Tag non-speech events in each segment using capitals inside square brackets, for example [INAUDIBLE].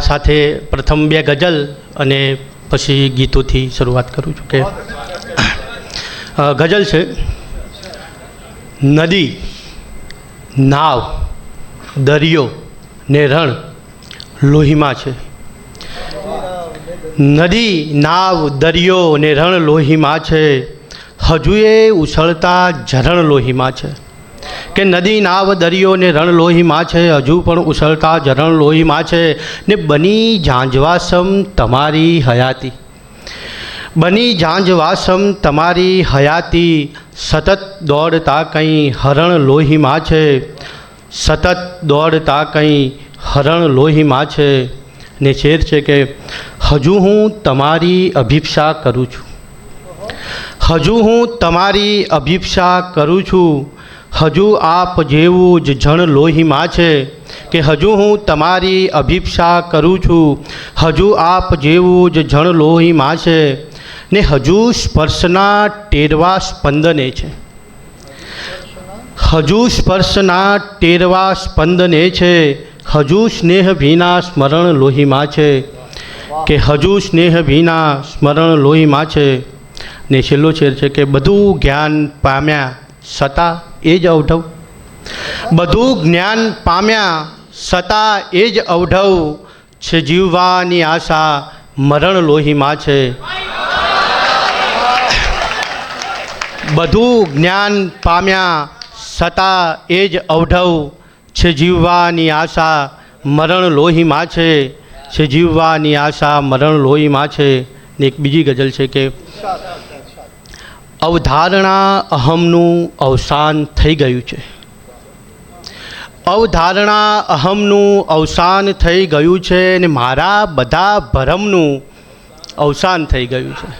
સાથે પ્રથમ બે ગઝલ અને પછી ગીતોથી શરૂઆત કરું છું કે ગઝલ છે, નદી, નાવ, દરિયો ને રણ લોહીમાં છે. નદી, નાવ, દરિયો ને રણ લોહીમાં છે. હજુએ ઉછળતા ઝરણ લોહીમાં છે. કે નદી નાવ દરિયો ને રણલોહીમાં છે, હજુ પણ ઉછળતા ઝરણ લોહીમાં છે. ને બની ઝાંઝવાસમ તમારી હયાતી. બની ઝાંઝવાસમ તમારી હયાતી. સતત દોડતા કંઈ હરણ લોહીમાં છે. સતત દોડતા કંઈ હરણ લોહીમાં છે. ને શેર છે કે હજુ હું તમારી અભિપ્સા કરું છું. હજુ હું તમારી અભિપ્સા કરું છું. હજુ આપ જેવું જ જણ લોહીમાં છે કે હજુ હું તમારી અભિપ્સા કરું છું. હજુ આપ જેવું જ જણ લોહીમાં છે ને હજુ સ્પર્શના ટેરવા સ્પંદને છે. હજુ સ્પર્શના ટેરવા સ્પંદને છે. હજુ સ્નેહ ભીના સ્મરણ લોહીમાં છે. કે હજુ સ્નેહ ભીના સ્મરણ લોહીમાં છે. ને છેલ્લો છેર છે કે બધું જ્ઞાન પામ્યા છતાં એ જ અવઢવ. બધું જ્ઞાન પામ્યા છતાં એ જ અવઢવ. છે જીવવાની આશા મરણ લોહીમાં છે. બધું જ્ઞાન પામ્યા છતાં એ જ અવઢવ. છે જીવવાની આશા મરણ લોહીમાં છે. છે જીવવાની આશા મરણ લોહીમાં છે. ને એક બીજી ગઝલ છે કે અવધારણા અહમનું અવસાન થઈ ગયું છે. અવધારણા અહમનું અવસાન થઈ ગયું છે ને મારા બધા ભરમનું અવસાન થઈ ગયું છે.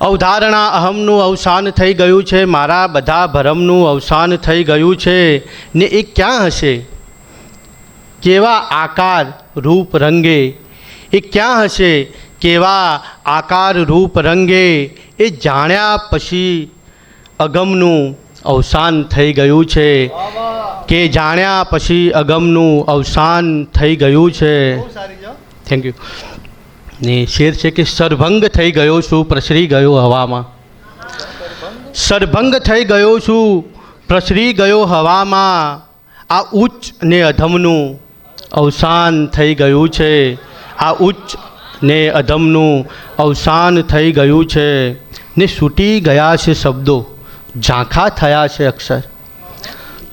અવધારણા અહમનું અવસાન થઈ ગયું છે, મારા બધા ભરમનું અવસાન થઈ ગયું છે ને એ ક્યાં હશે? કેવા આકાર રૂપ રંગે? એ ક્યાં હશે? કેવા આકાર રૂપ રંગે? એ જાણ્યા પછી અગમનું અવસાન થઈ ગયું છે. કે જાણ્યા પછી અગમનું અવસાન થઈ ગયું છે. થેન્ક યુ ને શેર છે કે સરભંગ થઈ ગયો છું પ્રસરી ગયો હવામાં. સરભંગ થઈ ગયો છું પ્રસરી ગયો હવામાં. આ ઉચ્ચ ને અધમનું અવસાન થઈ ગયું છે. આ ઉચ્ચ ને અધમનું અવસાન થઈ ગયું છે ને છૂટી ગયા છે શબ્દો, ઝાંખા થયા છે અક્ષર.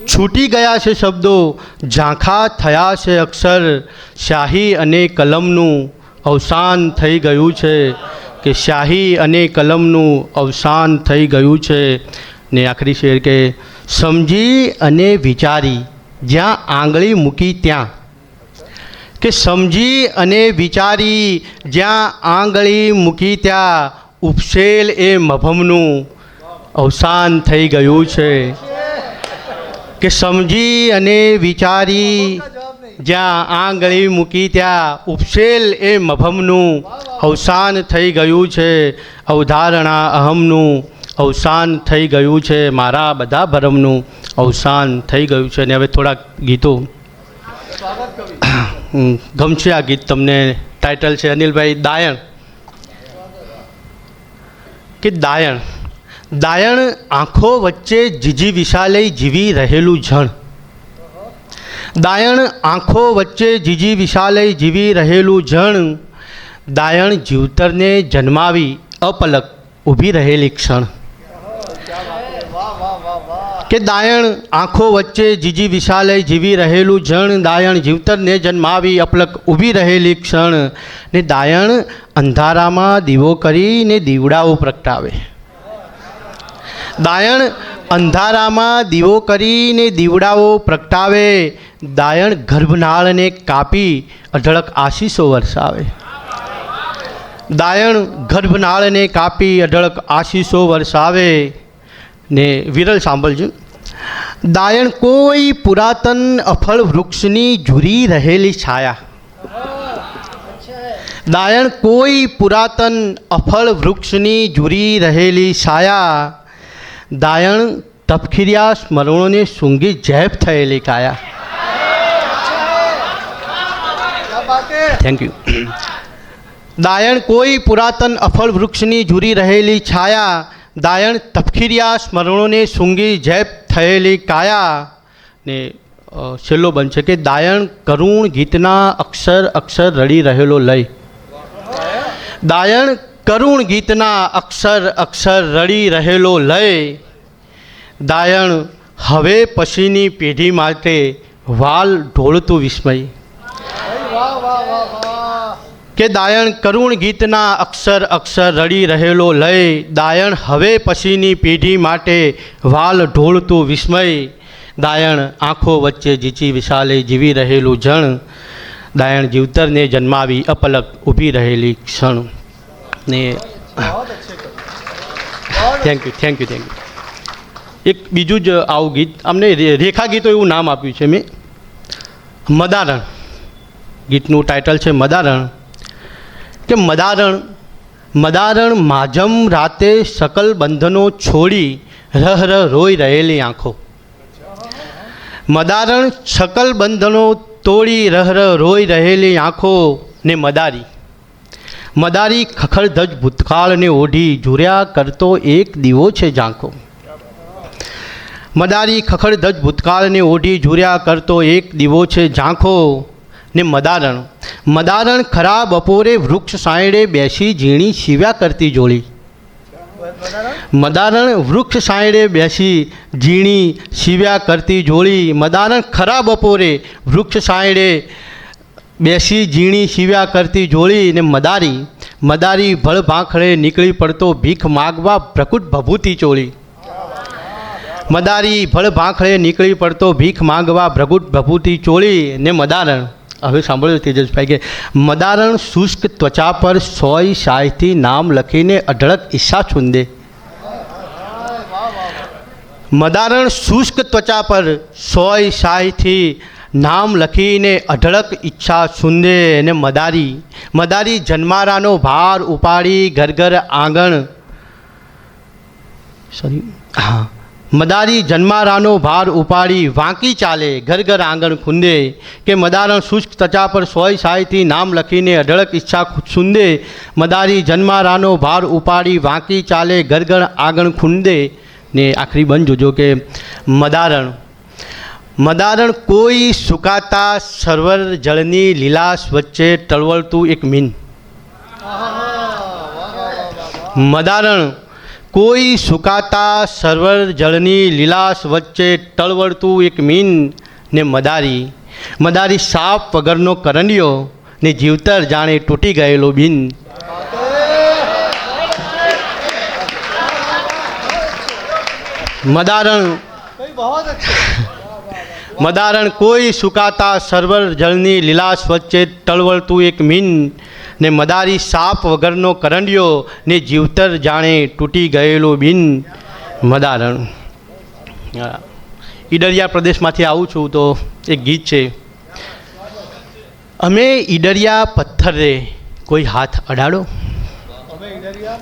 છૂટી ગયા છે શબ્દો, ઝાંખા થયા છે અક્ષર. શાહી અને કલમનું અવસાન થઈ ગયું છે કે શાહી અને કલમનું અવસાન થઈ ગયું છે. ને આખરી શેર કે, સમજી અને વિચારી, જ્યાં આંગળી મૂકી ત્યાં કે સમજી અને વિચારી જ્યાં આંગળી મૂકી ત્યાં ઉપસેલ એ મભમનું અવસાન થઈ ગયું છે. કે સમજી અને વિચારી જ્યાં આંગળી મૂકી ત્યાં ઉપસેલ એ મભમનું અવસાન થઈ ગયું છે. અવધારણા અહમનું અવસાન થઈ ગયું છે. મારા બધા ભરમનું અવસાન થઈ ગયું છે. અને હવે થોડાક ગીતો. ગમશે આ ગીત તમને ટાઇટલ છે અનિલભાઈ દાયણ. કે દાયણ? દાયણ આંખો વચ્ચે જીજી વિશાલય જીવી રહેલું જણ. દાયણ આંખો વચ્ચે જીજી વિશાલય જીવી રહેલું જણ. દાયણ જીવતરને જન્માવી અપલક ઊભી રહેલી ક્ષણ. કે દાયણ આંખો વચ્ચે જીજી વિશાલય જીવી રહેલું જણ, દાયણ જીવતરને જન્માવી અપલક ઊભી રહેલી ક્ષણ ને દાયણ અંધારામાં દીવો કરીને દીવડાઓ પ્રગટાવે. દાયણ અંધારામાં દીવો કરીને દીવડાઓ પ્રગટાવે. દાયણ ગર્ભનાળને કાપી અઢળક આશીષો વરસાવે. દાયણ ગર્ભનાળને કાપી અઢળક આશીષો વરસાવે. ને વિરલ સાંભળજો. દાયણ કોઈ પુરાતન અફળ વૃક્ષની ઝૂરી રહેલી છાયા. દાયણ કોઈ પુરાતન અફળ વૃક્ષની ઝૂરી રહેલી છાયા. દાયણ તપખીર્યા સ્મરણોને સૂંઘી જેપ થયેલી કાયા. થેન્ક યુ દાયણ કોઈ પુરાતન અફળ વૃક્ષની જુરી રહેલી છાયા. દાયણ તપખીરિયા સ્મરણોને સૂંઘી જેપ થયેલી કાયા ને છેલ્લો બનશે કે દાયણ કરુણ ગીતના અક્ષર અક્ષર રડી રહેલો લય. દાયણ કરુણ ગીતના અક્ષર અક્ષર રડી રહેલો લય. દાયણ હવે પછીની પેઢી માટે વાલ ઢોળતું વિસ્મય. કે દાયણ કરુણ ગીતના અક્ષર અક્ષર રડી રહેલો લય, દાયણ હવે પછીની પેઢી માટે વાલ ઢોળતું વિસ્મય, દાયણ આંખો વચ્ચે જીચી વિશાલે જીવી રહેલું જણ, દાયણ જીવતરને જન્માવી અપલક ઊભી રહેલી ક્ષણ. ને thank you thank you thank you એક બીજું જ આવું ગીત, અમને રેખા ગીતો એવું નામ આપ્યું છે મેં. મદારણ. ગીતનું ટાઇટલ છે મદારણ. કે મદારણ? મદારણ માજમ રાતે સકલ બંધનો છોડી રહ રહ રોઈ રહેલી આંખો. મદારણ સકલ બંધનો તોડી રહ રહ રોઈ રહેલી આંખો ને મદારી. મદારી ખખડધજ ભૂતકાળને ઓઢી ઝૂર્યા કરતો એક દીવો છે ઝાંખો. મદારી ખખડધજ ભૂતકાળને ઓઢી ઝૂર્યા કરતો એક દીવો છે ઝાંખો ને મદારણ. મદારણ ખરા બપોરે વૃક્ષ સાયડે બેસી ઝીણી શિવ્યા કરતી જોડી મદારણ વૃક્ષ સાયડે બેસી ઝીણી શિવ્યા કરતી જોડી મદારણ ખરા બપોરે વૃક્ષ સાયડે બેસી ઝીણી શિવ્યા કરતી જોડી ને મદારી. મદારી ભળ ભાંખડે નીકળી પડતો ભીખ માગવા પ્રકુટ ભભૂતિ ચોળી. મદારી ભળ ભાંખડે નીકળી પડતો ભીખ માંગવા ભ્રગુટ ભભૂતિ ચોળી ને મદારણ. હવે સાંભળ્યું તેજસભાઈ કે મદારણ શુષ્ક ત્વચા પર સોય શાયથી નામ લખીને અઢળક ઈચ્છા છુંદે. મદારણ શુષ્ક ત્વચા પર સોય શાયથી નામ લખીને અઢળક ઈચ્છા સુંદે ને મદારી. મદારી જન્મારાનો ભાર ઉપાડી ઘર ઘર આંગણ. સોરી હા. મદારી જન્મારાનો ભાર ઉપાડી વાંકી ચાલે ઘર ઘર આંગણ ખુંદે, કે મદારણ શુષ્ક ત્વચા પર સોય સાયથી નામ લખીને અઢળક ઈચ્છા સુંદે મદારી જન્મારાનો ભાર ઉપાડી વાંકી ચાલે ઘર ઘર આંગણ ખુંદે, ને આખરી બંધ જોજો કે મદારણ. મદારણ કોઈ સુકાતા સર્વર જળની લીલાશ વચ્ચે ટળવળતું એક મીન. મદારણ કોઈ સુકાતા સર્વર જળની લીલાશ વચ્ચે ટળવળતું એક મીન ને મદારી મદારી સાપ વગરનો કરંડિયો ને જીવતર જાણે તૂટી ગયેલો બિન. મદારણ. મદારણ કોઈ સુકાતા સર્વર જળની લીલાશ વચ્ચે તળવળતું એક મીન ને મદારી સાપ વગરનો કરંડિયો ને જીવતર જાણે તૂટી ગયેલો બિન મદારણ. ઈડરિયા પ્રદેશમાંથી આવું છું તો એક ગીત છે. અમે ઈડરિયા પથ્થરે કોઈ હાથ અડાડો?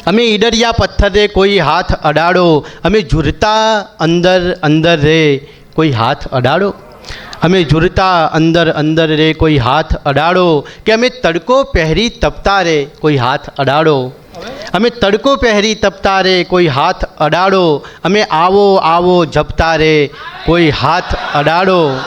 અમે ઈડરિયા પથ્થરે કોઈ હાથ અડાડો? અમે ઝૂરતા અંદર અંદર રે કોઈ હાથ અડાડો? અમે ઝૂરતા અંદર અંદર રે, કોઈ હાથ અડાડો. કે અમે તડકો પહેરી તપતા રે, કોઈ હાથ અડાડો. અમે તડકો પહેરી તપતા રે, કોઈ હાથ અડાડો. અમે આવો આવો જપતા રે, કોઈ હાથ અડાડો.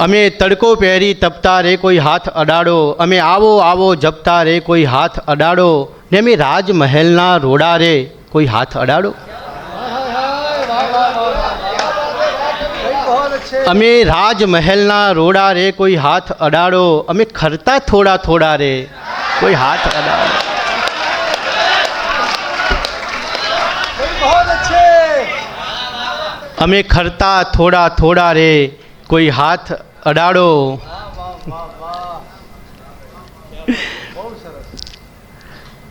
અમે તડકો પહેરી તપતા રે, કોઈ હાથ અડાડો. અમે આવો આવો જપતા રે, કોઈ હાથ અડાડો. ને અમે રાજમહેલના રોડા રે, કોઈ હાથ અડાડો. અમે રાજમહેલના રોડા રે કોઈ હાથ અડાડો અમે ખરતા થોડા થોડા રે કોઈ હાથ અડાડો. અમે ખરતા થોડા થોડા રે કોઈ હાથ અડાડો.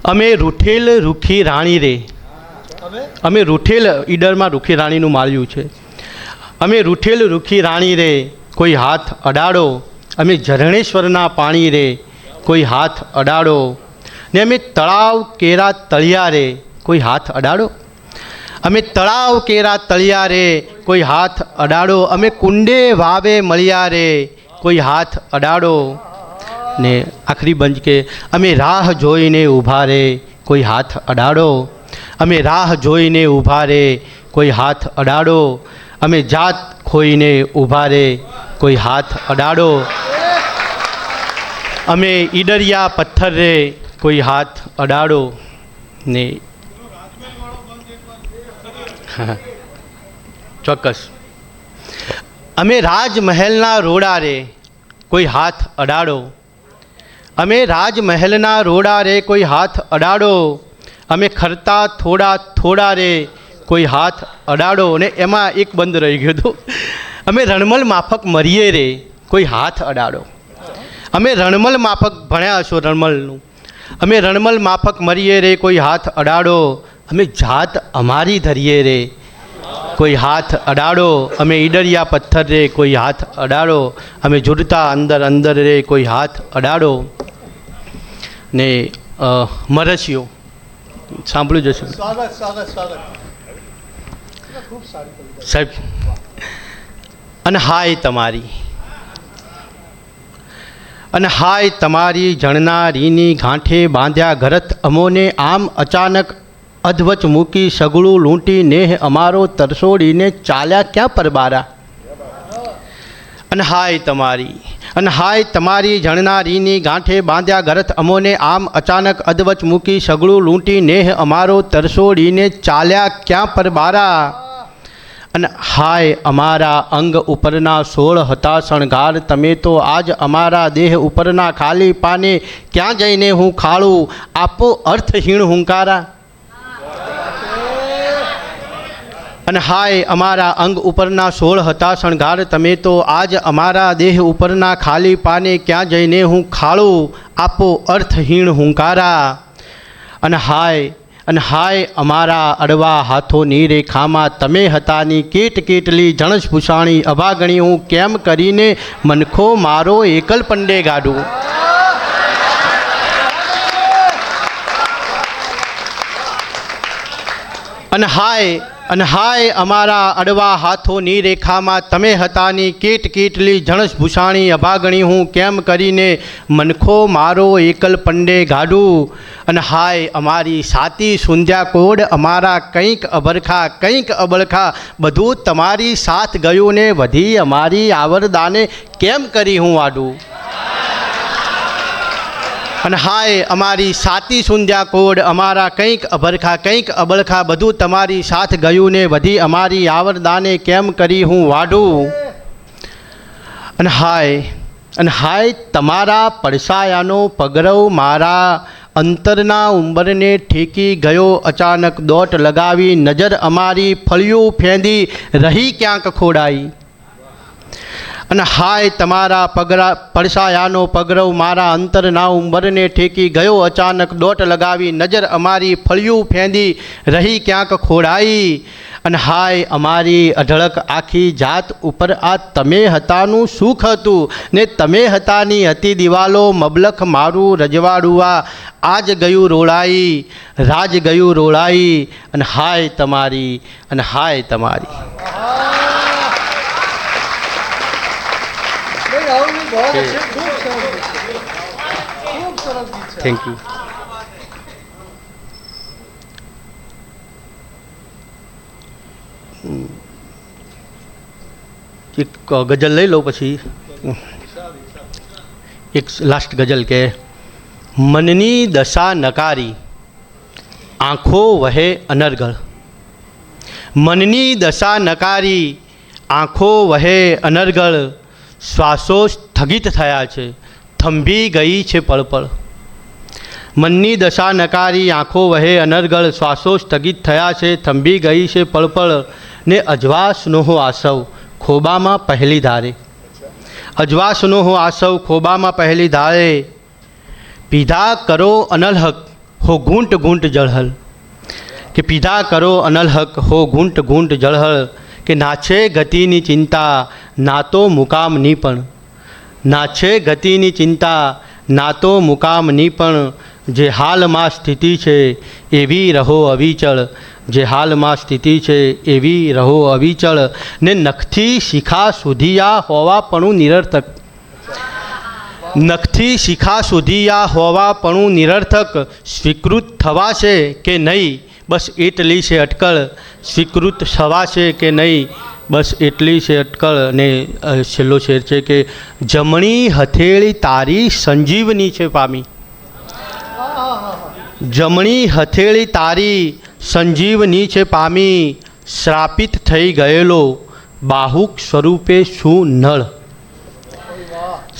અમે રૂઠેલ રૂખી રાણી રે અમે રૂઠેલ ઈડરમાં રૂખી રાણીનું માર્યું છે. અમે રૂઠેલ રૂખી રાણી રે, કોઈ હાથ અડાડો. અમે ઝરણેશ્વરના પાણી રે, કોઈ હાથ અડાડો. ને અમે તળાવ કેરા તળિયા રે, કોઈ હાથ અડાડો. અમે તળાવ કેરા તળિયા રે, કોઈ હાથ અડાડો. અમે કુંડે વાવે મળ્યા રે, કોઈ હાથ અડાડો. ને આખરી બંજ કે, અમે રાહ જોઈને ઊભા રે, કોઈ હાથ અડાડો. અમે રાહ જોઈને ઊભા રે, કોઈ હાથ અડાડો. અમે જાત ખોઈને ઊભા રે કોઈ હાથ અડાડો. અમે ઈડરિયા પથ્થર રે કોઈ હાથ અડાડો. ને [LAUGHS] ચોક્કસ. અમે રાજમહેલના રોડા રે કોઈ હાથ અડાડો. અમે રાજમહેલના રોડા રે કોઈ હાથ અડાડો. અમે ખરતા થોડા થોડા રે કોઈ હાથ અડાડો ને એમાં એક બંધ રહી ગયું હતું. અમે રણમલ માફક મરીએ રે, કોઈ હાથ અડાડો. અમે રણમલ માફક ભણ્યા હશો રણમલનું. અમે રણમલ માફક મરીએ રે, કોઈ હાથ અડાડો. અમે જાત અમારી ધરીએ રે. કોઈ હાથ અડાડો. અમે ઈડરિયા પથ્થર રે, કોઈ હાથ અડાડો. અમે જુડતા અંદર અંદર રે, કોઈ હાથ અડાડો. ને મરસ્યો. સાંભળ્યું જશે સ્વાગત સ્વાગત સ્વાગત. સાહેબ, અને હાય તમારી. અને હાય તમારી જણનારીની ગાંઠે બાંધ્યા ઘરત અમોને આમ અચાનક અધવચ મૂકી સગડું લૂંટી નેહ અમારો તરસોડીને ચાલ્યા ક્યાં પરબારા? અને હાય તમારી, અને હાય તમારી જણનારીની ગાંઠે બાંધ્યા ગરથ અમોને આમ અચાનક અધવચ મૂકી સગડું લૂંટી નેહ અમારો તરસોડીને ચાલ્યા ક્યાં પર બારા અને હાય, અમારા અંગ ઉપરના સોળ હતા શણગાર તમે તો આજ અમારા દેહ ઉપરના ખાલી પાને ક્યાં જઈને હું ખાળું? આપો અર્થહીણ હુંકારા. અને હાય, અમારા અંગ ઉપરના સોળ હતા શણગાર તમે તો આજ અમારા દેહ ઉપરના ખાલી પાને ક્યાં જઈને હું ખાળું? આપો અર્થહીણ હુંકારા. અને હાય અને હાય અમારા અડવા હાથોની રેખામાં તમે હતાની કેટ કેટલી જણસ ભૂષાણી અભાગણી, હું કેમ કરીને મનખો મારો એકલ પંડે ગાડું? અને હાય અને હાય, અમારા અડવા હાથોની રેખામાં તમે હતાની કીટ કીટલી જણસ ભૂષાણી અભાગણી હું કેમ કરીને મનખો મારો એકલ પંડે ગાડું? અને હાય, અમારી સાતી સુંધ્યા કોડ, અમારા કંઈક અભરખા, કંઈક અબળખા, બધું તમારી સાથ ગયું ને વધી અમારી આવરદાને કેમ કરી હું આડું? અને હાય, અમારી સાતી સુંધ્યા કોડ, અમારા કંઈક અભરખા, કંઈક અબળખા, બધું તમારી સાથ ગયું ને વધી અમારી આવરદાને કેમ કરી હું વાઢું? અને હાય અને હાય તમારા પડસાયાનો પગરવ મારા અંતરના ઉંબરને ઠેકી ગયો, અચાનક દોટ લગાવી નજર અમારી ફળિયું ફેંદી રહી ક્યાંક ખોડાઈ. અને હાય તમારા પગરા પડસાયાનો પગરવ મારા અંતરના ઉંબરને ઠેકી ગયો અચાનક દોટ લગાવી, નજર અમારી ફળિયું ફેંદી રહી ક્યાંક ખોડાઈ. અને હાય અમારી અઢળક આખી જાત ઉપર આ તમે હતાનું સુખ હતું, ને તમે હતાની હતી દિવાલો મબલખ મારું રજવાડુઆ. આજ ગયું રોળાઈ, રાજ ગયું રોળાઈ. અને હાય તમારી, અને હાય તમારી. થેન્ક યુ એક ગઝલ લઈ લઉં પછી. એક લાસ્ટ ગઝલ કે મનની દશા નકારી આંખો વહે અનર્ગળ. મનની દશા નકારી આંખો વહે અનર્ગળ. શ્વાસો સ્થગિત થયા છે. થંભી ગઈ છે પળપળ. મનની દશા નકારી, આંખો વહે, અનર્ગળ શ્વાસો સ્થગિત થયા છે. થંભી ગઈ છે પળપળ ને અજવાસનો આસવ, ખોબામાં પહેલી ધારે. અજવાસનો આસવ, ખોબામાં પહેલી ધારે. પીધા કરો અનલહક હો ઘૂંટ ઘૂંટ જળહલ. કે પીધા કરો અનલહક હો ઘૂંટ ઘૂંટ જળહળ કે ના છે ગતિની ચિંતા, ના તો મુકામની પણ. ના છે ગતિની ચિંતા, ના તો મુકામની પણ. જે હાલમાં સ્થિતિ છે, એવી રહો અવિચળ. જે હાલમાં સ્થિતિ છે, એવી રહો અવિચળ. ને નખથી શિખા સુધીયા હોવાપણું નિરર્થક. નખથી શિખા સુધી આ હોવાપણું નિરર્થક. સ્વીકૃત થવાશે કે નહીં? બસ એટલી છે અટકળ, સ્વીકૃત થવાશે કે નહીં? બસ એટલી છે અટકળ અને છેલ્લો શેર છે કે જમણી હથેળી તારી સંજીવની છે પામી. જમણી હથેળી તારી સંજીવની છે પામી. શ્રાપિત થઈ ગયેલો બાહુક સ્વરૂપે શું નળ?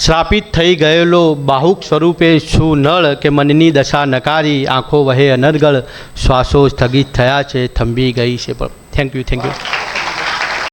શ્રાપિત થઈ ગયેલો બાહુક સ્વરૂપે શું નળ કે મનની દશા નકારી, આંખો વહે અનર્ગળ, શ્વાસો સ્થગિત થયા છે, થંભી ગઈ છે પણ. Thank you thank you